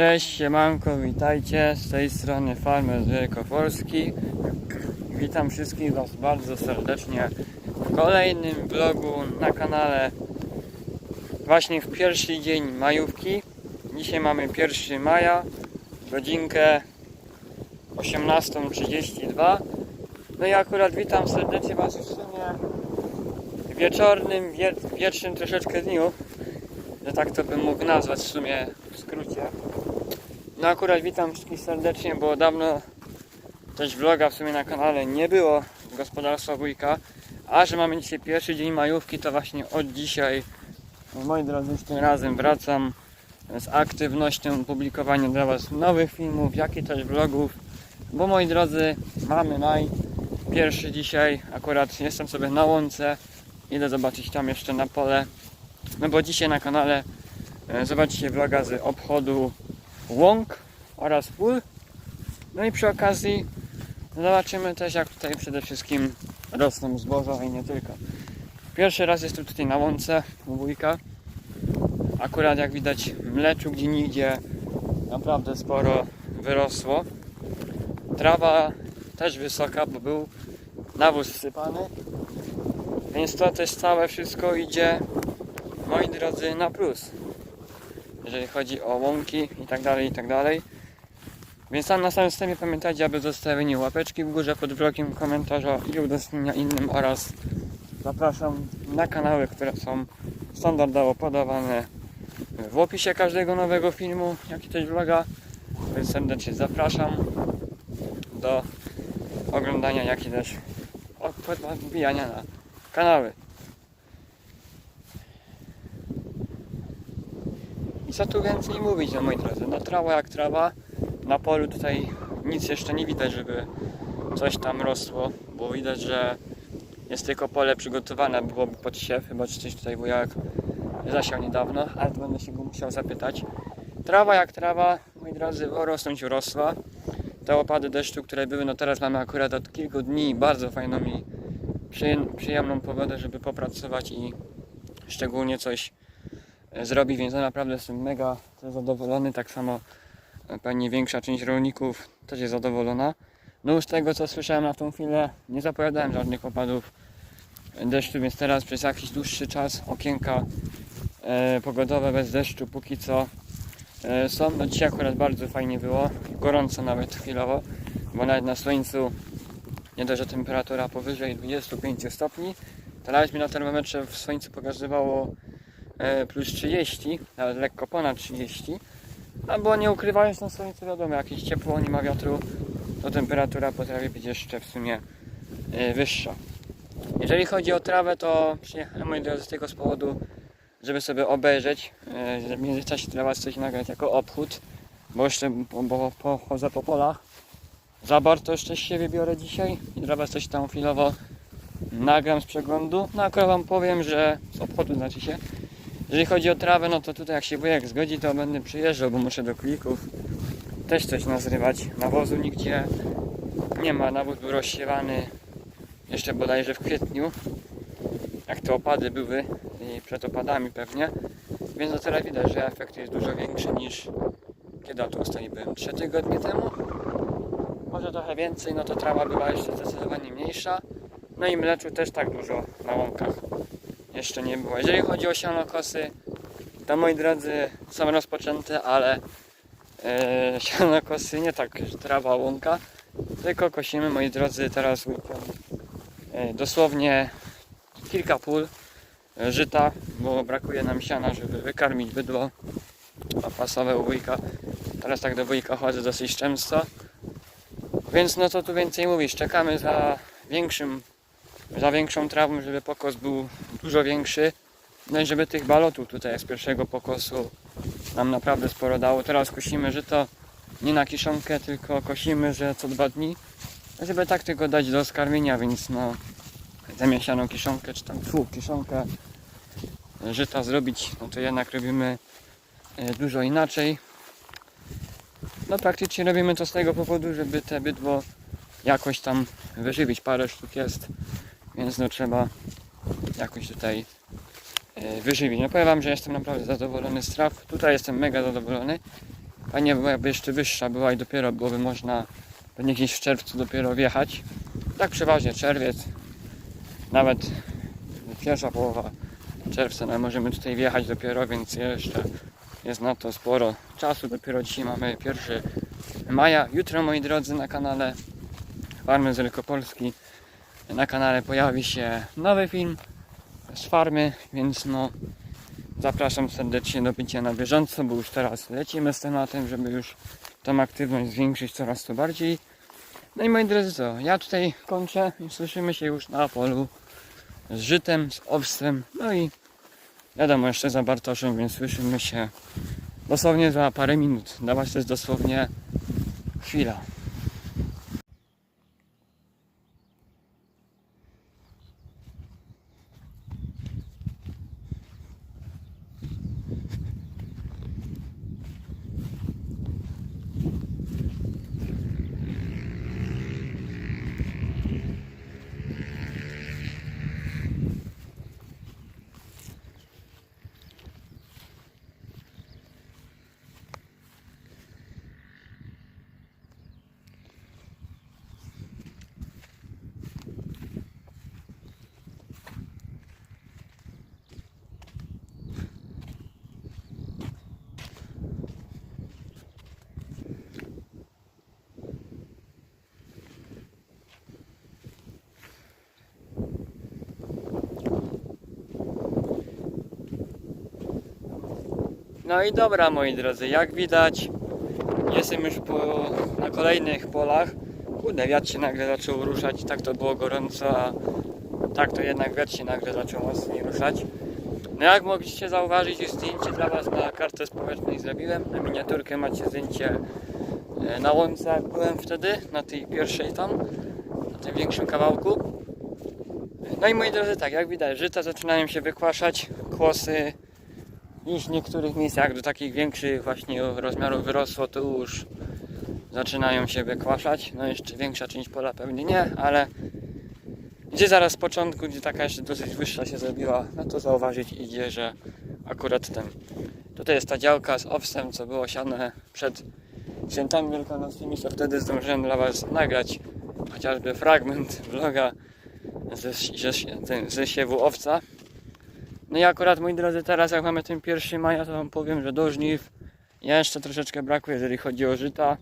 Cześć, siemanko, witajcie, z tej strony Farmer z Wielkopolski. Witam wszystkich Was bardzo serdecznie w kolejnym vlogu na kanale. Właśnie w pierwszy dzień majówki. Dzisiaj mamy 1 maja, godzinkę 18.32. No i akurat witam serdecznie Was w sumie wieczornym, wie, wiecznym troszeczkę dniu, że tak to bym mógł nazwać w sumie w skrócie. No akurat witam wszystkich serdecznie, bo dawno też vloga w sumie na kanale nie było gospodarstwa wujka, a że mamy dzisiaj pierwszy dzień majówki, to właśnie od dzisiaj, moi drodzy, już tym razem wracam z aktywnością publikowania dla Was nowych filmów, jak i też vlogów, bo moi drodzy, mamy maj, pierwszy dzisiaj, akurat jestem sobie na łące, idę zobaczyć tam jeszcze na pole, no bo dzisiaj na kanale e, zobaczycie vloga z obchodu łąk oraz pól. No i przy okazji zobaczymy też jak tutaj przede wszystkim rosną zboża i nie tylko. Pierwszy raz jestem tutaj na łące u wujka. Akurat jak widać mleczu gdzie nigdzie naprawdę sporo wyrosło. Trawa też wysoka, bo był nawóz wsypany. Więc to też całe wszystko idzie, moi drodzy, na plus jeżeli chodzi o łąki i tak dalej, i tak dalej. Więc tam na samym wstępie pamiętajcie, aby zostawienie łapeczki w górze pod vlogiem, komentarza i udostępnienia innym oraz zapraszam na kanały, które są standardowo podawane w opisie każdego nowego filmu, jak i też vloga. Więc serdecznie zapraszam do oglądania, jak też podbijania na kanały. I co tu więcej mówić, no moi drodzy, no trawa jak trawa, na polu tutaj nic jeszcze nie widać, żeby coś tam rosło, bo widać, że jest tylko pole przygotowane, byłoby pod siew, chyba czy coś tutaj wujak zasiał niedawno, ale to będę się go musiał zapytać. Trawa jak trawa, moi drodzy, rosnąć urosła. Te opady deszczu, które były, no teraz mamy akurat od kilku dni bardzo fajną i przyjem- przyjemną pogodę, żeby popracować i szczególnie coś zrobi, więc ja naprawdę jestem mega zadowolony. Tak samo e, pewnie większa część rolników też jest zadowolona. No już tego co słyszałem na tą chwilę, nie zapowiadałem żadnych opadów deszczu, więc teraz przez jakiś dłuższy czas okienka e, pogodowe bez deszczu póki co e, są. No dzisiaj akurat bardzo fajnie było, gorąco nawet chwilowo, bo nawet na słońcu nie dość, że temperatura powyżej 25 stopni, teraz mi na termometrze w słońcu pokazywało e, plus 30, nawet lekko ponad 30. No bo nie ukrywając na słońcu wiadomo, jakieś ciepło, nie ma wiatru, to temperatura potrafi być jeszcze w sumie e, wyższa. Jeżeli chodzi o trawę, to przyjechałem moi drodzy z tego z powodu, żeby sobie obejrzeć, e, że w międzyczasie dla Was coś nagrać jako obchód, bo jeszcze bo, bo pochodzę po polach. Za bardzo jeszcze się wybiorę dzisiaj i dla Was coś tam chwilowo nagram z przeglądu. No akurat Wam powiem, że z obchodu znaczy się, jeżeli chodzi o trawę, no to tutaj jak się wujek zgodzi, to będę przyjeżdżał, bo muszę do klików też coś nazrywać. Nawozu nigdzie nie ma, nawóz był rozsiewany jeszcze bodajże w kwietniu, jak te opady były i przed opadami pewnie. Więc no teraz widać, że efekt jest dużo większy niż kiedy tu ostatni byłem 3 tygodnie temu. Może trochę więcej, no to trawa była jeszcze zdecydowanie mniejsza. No i mleczu też tak dużo na łąkach jeszcze nie było. Jeżeli chodzi o sianokosy, to moi drodzy są rozpoczęte, ale e, sianokosy nie tak trawa łąka, tylko kosimy moi drodzy teraz weekend. E, dosłownie kilka pól e, żyta, bo brakuje nam siana, żeby wykarmić bydło opasowe u wujka. Teraz tak do wujka chodzę dosyć często. Więc no to tu więcej mówisz, czekamy za większym, za większą trawą, żeby pokos był dużo większy. No i żeby tych balotów tutaj z pierwszego pokosu nam naprawdę sporo dało. Teraz kosimy żyto nie na kiszonkę, tylko kosimy, że co dwa dni, żeby tak tylko dać do skarmienia, więc no zamiast sianą kiszonkę, czy tam tfu, kiszonkę żyta zrobić, no to jednak robimy e, dużo inaczej. No praktycznie robimy to z tego powodu, żeby te bydło jakoś tam wyżywić. Parę sztuk jest, więc no trzeba jakoś tutaj e, wyżywić. No powiem Wam, że jestem naprawdę zadowolony z traw. Tutaj jestem mega zadowolony. Fajnie było jakby jeszcze wyższa była i dopiero byłoby można pewnie gdzieś w czerwcu dopiero wjechać. Tak przeważnie czerwiec, nawet pierwsza połowa czerwca no, możemy tutaj wjechać dopiero, więc jeszcze jest na to sporo czasu. Dopiero dzisiaj mamy 1 maja. Jutro moi drodzy na kanale Farmy z Wielkopolski na kanale pojawi się nowy film z farmy, więc no zapraszam serdecznie do bycia na bieżąco, bo już teraz lecimy z tematem, żeby już tą aktywność zwiększyć coraz to bardziej. No i moi drodzy co, ja tutaj kończę i słyszymy się już na polu z żytem, z owsem, no i wiadomo jeszcze za Bartoszem, więc słyszymy się dosłownie za parę minut. Dla Was to jest dosłownie chwila. No i dobra moi drodzy, jak widać jestem już po, na kolejnych polach. Kurde, wiatr się nagle zaczął ruszać, tak to było gorąco, a tak to jednak wiatr się nagle zaczął mocniej ruszać. No jak mogliście zauważyć, już zdjęcie dla Was na kartę społecznej zrobiłem. Na miniaturkę macie zdjęcie e, na łące, jak byłem wtedy, na tej pierwszej tam, na tym większym kawałku. No i moi drodzy, tak jak widać, żyta zaczynają się wykwaszać, kłosy już w niektórych miejscach do takich większych właśnie rozmiarów wyrosło, to już zaczynają się wykwaszać. No jeszcze większa część pola pewnie nie, ale gdzie zaraz z początku, gdzie taka jeszcze dosyć wyższa się zrobiła, no to zauważyć idzie, że akurat ten. Tutaj jest ta działka z owsem, co było siane przed świętami wielkanocnymi, co wtedy zdążyłem dla Was nagrać chociażby fragment vloga ze, ze, ze siewu owca. No i akurat moi drodzy teraz jak mamy ten 1 maja to wam powiem, że do żniw jeszcze troszeczkę brakuje jeżeli chodzi o żyta.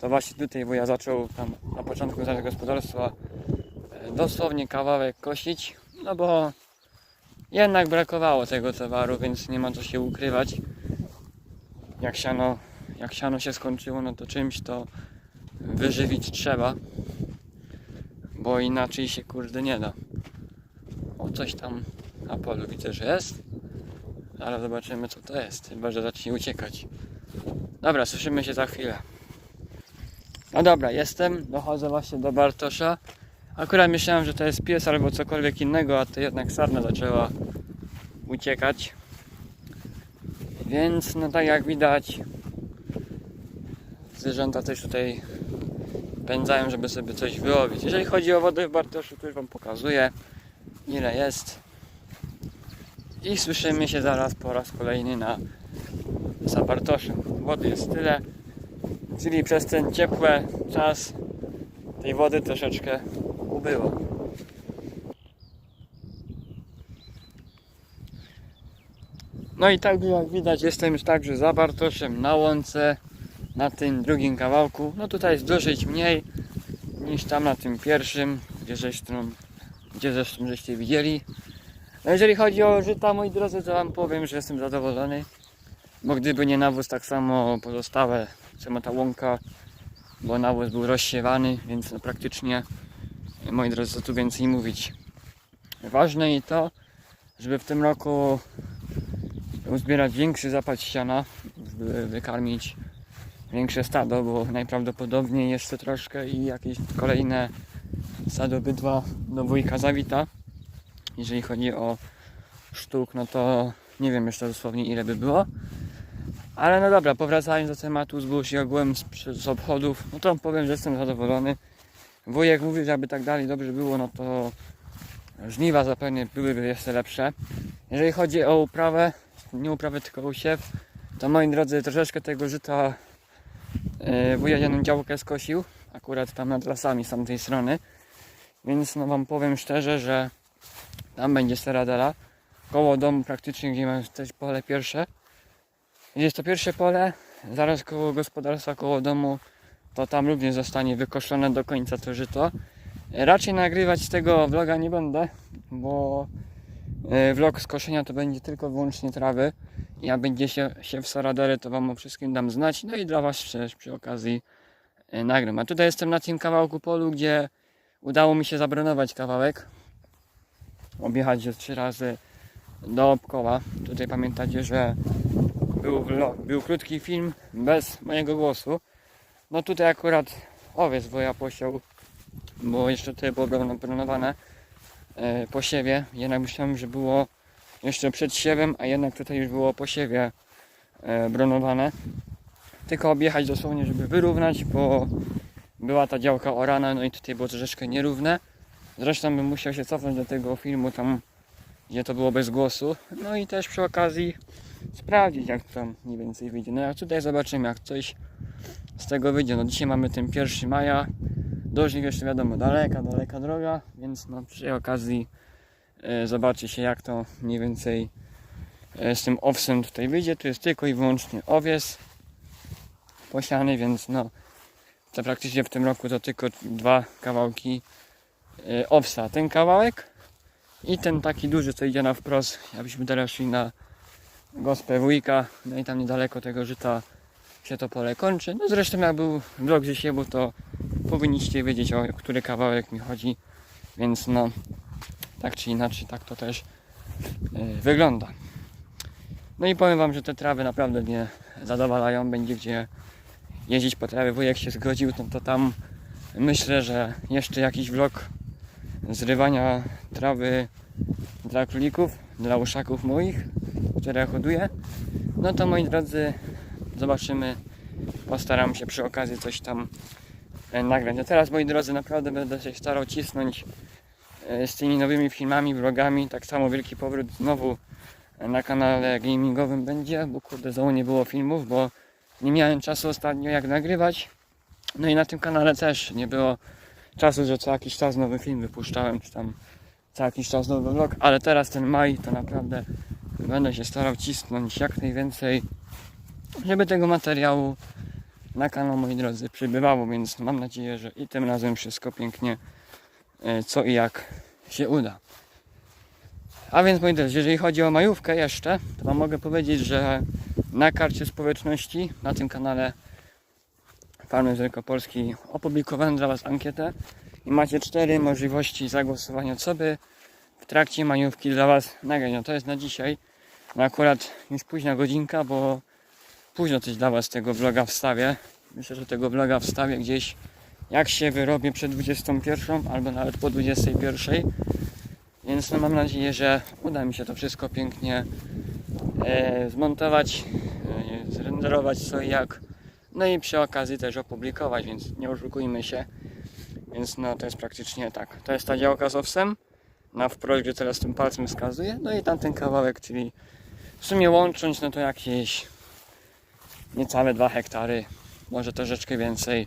To właśnie tutaj, bo ja zaczął tam na początku naszego gospodarstwa e, dosłownie kawałek kosić, no bo jednak brakowało tego towaru, więc nie ma co się ukrywać. Jak siano, jak siano się skończyło, no to czymś to wyżywić trzeba, bo inaczej się kurde nie da. O coś tam na polu widzę, że jest. Ale zobaczymy co to jest. Chyba, że zacznie uciekać. Dobra, słyszymy się za chwilę. No dobra, jestem. Dochodzę właśnie do Bartosza. Akurat myślałem, że to jest pies albo cokolwiek innego, a to jednak sarna zaczęła uciekać. Więc no tak jak widać zwierzęta też tutaj pędzają, żeby sobie coś wyłowić. Jeżeli chodzi o wodę w Bartoszu, to już Wam pokazuję ile jest. I słyszymy się zaraz po raz kolejny na za Bartoszem. Wody jest tyle, czyli przez ten ciepły czas tej wody troszeczkę ubyło. No i tak jak widać jestem już także za Bartoszem na łące na tym drugim kawałku. No tutaj jest dosyć mniej niż tam na tym pierwszym, gdzie zresztą, gdzie zresztą żeście widzieli. Jeżeli chodzi o żyta, moi drodzy, to wam powiem, że jestem zadowolony. Bo gdyby nie nawóz, tak samo pozostałe, sama ta łąka, bo nawóz był rozsiewany, więc no praktycznie, moi drodzy, co tu więcej mówić. Ważne i to, żeby w tym roku uzbierać większy zapad ściana, żeby wykarmić większe stado, bo najprawdopodobniej jeszcze troszkę i jakieś kolejne stado bydła do wujka zawita. Jeżeli chodzi o sztuk, no to nie wiem jeszcze dosłownie ile by było. Ale no dobra, powracając do tematu zbóż i ogółem z, z obchodów, no to powiem, że jestem zadowolony. Wujek mówi, że aby tak dalej dobrze było, no to żniwa zapewne byłyby jeszcze lepsze. Jeżeli chodzi o uprawę, nie uprawę tylko usiew, to moi drodzy, troszeczkę tego żyta e, wuja jedną działkę skosił, akurat tam nad lasami z tamtej strony. Więc no wam powiem szczerze, że tam będzie Seradela. Koło domu praktycznie, gdzie mam też pole pierwsze. Jest to pierwsze pole, zaraz koło gospodarstwa, koło domu, to tam również zostanie wykoszone do końca to żyto. Raczej nagrywać tego vloga nie będę, bo e, vlog z koszenia to będzie tylko wyłącznie trawy. Jak będzie się, się w Saradery, to Wam o wszystkim dam znać. No i dla Was też przy okazji e, nagram. A tutaj jestem na tym kawałku polu, gdzie udało mi się zabronować kawałek. Objechać się trzy razy dookoła. Tutaj pamiętacie, że był, był krótki film bez mojego głosu. No tutaj akurat owiec woja posiał, bo jeszcze tutaj było bronowane e, po siewie. Jednak myślałem, że było jeszcze przed siewem, a jednak tutaj już było po siewie e, bronowane. Tylko objechać dosłownie, żeby wyrównać, bo była ta działka orana, no i tutaj było troszeczkę nierówne. Zresztą bym musiał się cofnąć do tego filmu tam, gdzie to było bez głosu. No i też przy okazji sprawdzić, jak tam mniej więcej wyjdzie. No a tutaj zobaczymy, jak coś z tego wyjdzie. No dzisiaj mamy ten 1 maja. Do nich jeszcze wiadomo, daleka, daleka droga, więc no przy okazji e, zobaczy się jak to mniej więcej e, z tym owsem tutaj wyjdzie. Tu jest tylko i wyłącznie owies posiany, więc no to praktycznie w tym roku to tylko dwa kawałki owsa. Ten kawałek i ten taki duży, co idzie na wprost, abyśmy teraz szli na gospę wujka, no i tam niedaleko tego żyta się to pole kończy. No zresztą jak był vlog ze siebu, to powinniście wiedzieć o który kawałek mi chodzi, więc no tak czy inaczej tak to też e, wygląda. No i powiem wam, że te trawy naprawdę mnie zadowalają, będzie gdzie jeździć po trawie, wujek się zgodził, no to tam myślę, że jeszcze jakiś vlog zrywania trawy dla królików, dla uszaków moich, które hoduję. No to moi drodzy, zobaczymy. Postaram się przy okazji coś tam e, nagrać. A teraz moi drodzy, naprawdę będę się starał cisnąć e, z tymi nowymi filmami, vlogami. Tak samo wielki powrót znowu na kanale gamingowym będzie, bo kurde znowu nie było filmów, bo nie miałem czasu ostatnio jak nagrywać. No i na tym kanale też nie było czasu, że co jakiś czas nowy film wypuszczałem, czy tam co jakiś czas nowy vlog, ale teraz ten maj to naprawdę będę się starał cisnąć jak najwięcej, żeby tego materiału na kanał, moi drodzy, przybywało, więc mam nadzieję, że i tym razem wszystko pięknie e, co i jak się uda. A więc, moi drodzy, jeżeli chodzi o majówkę jeszcze, to Wam mogę powiedzieć, że na karcie społeczności, na tym kanale Farmy z Wielkopolski opublikowałem dla Was ankietę i macie cztery możliwości zagłosowania, co by w trakcie majówki dla Was nagrać. No to jest na dzisiaj. No akurat już późna godzinka, bo późno coś dla Was tego vloga wstawię. Myślę, że tego vloga wstawię gdzieś jak się wyrobię przed 21 albo nawet po 21. Więc no mam nadzieję, że uda mi się to wszystko pięknie e, zmontować, e, zrenderować co i jak. No i przy okazji też opublikować, więc nie oszukujmy się. Więc no to jest praktycznie tak. To jest ta działka z owsem. Na wprost, gdzie teraz tym palcem wskazuję. No i tamten kawałek, czyli w sumie łącząc, no to jakieś niecałe 2 hektary, może troszeczkę więcej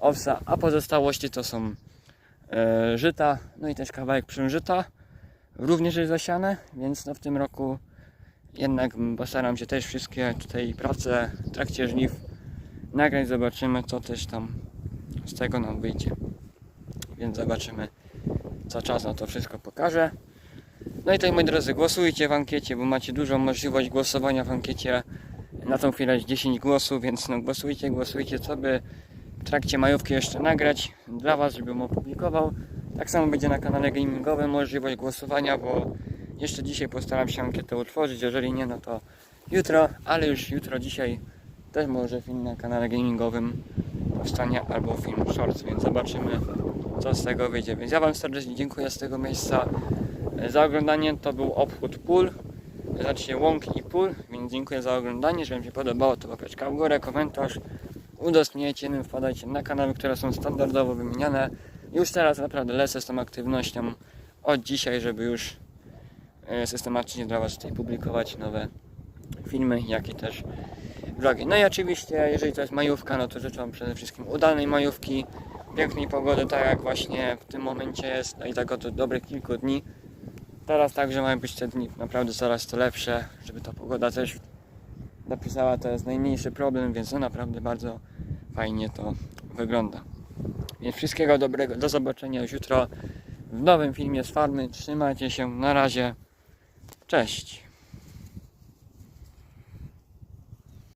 owsa, a pozostałości to są e, żyta, no i też kawałek przymżyta. Również jest zasiane, więc no w tym roku jednak postaram się też wszystkie tutaj prace w trakcie żniw nagrać, zobaczymy co też tam z tego nam wyjdzie. Więc zobaczymy co czas na to wszystko pokaże. No i tutaj moi drodzy, głosujcie w ankiecie, bo macie dużą możliwość głosowania w ankiecie. Na tą chwilę jest 10 głosów, więc no głosujcie, głosujcie, co by w trakcie majówki jeszcze nagrać dla Was, żebym opublikował. Tak samo będzie na kanale gamingowym możliwość głosowania, bo jeszcze dzisiaj postaram się ankietę utworzyć, jeżeli nie, no to jutro, ale już jutro, dzisiaj też może film na kanale gamingowym powstanie albo film shorts, więc zobaczymy co z tego wyjdzie. Więc ja Wam serdecznie dziękuję z tego miejsca za oglądanie. To był obchód pól, znaczy łąk i pól, więc dziękuję za oglądanie. Jeżeli Wam się podobało, to łapeczka w górę, komentarz, udostępniajcie, no, wpadajcie na kanały, które są standardowo wymieniane. Już teraz naprawdę lecę z tą aktywnością od dzisiaj, żeby już e, systematycznie dla Was tutaj publikować nowe filmy, jak też vlogi. No i oczywiście, jeżeli to jest majówka, no to życzę Wam przede wszystkim udanej majówki, pięknej pogody, tak jak właśnie w tym momencie jest, no i tak od dobrych kilku dni. Teraz także mają być te dni naprawdę coraz to lepsze, żeby ta pogoda też dopisała, to jest najmniejszy problem, więc no naprawdę bardzo fajnie to wygląda. Więc wszystkiego dobrego, do zobaczenia już jutro w nowym filmie z farmy. Trzymajcie się, na razie, cześć.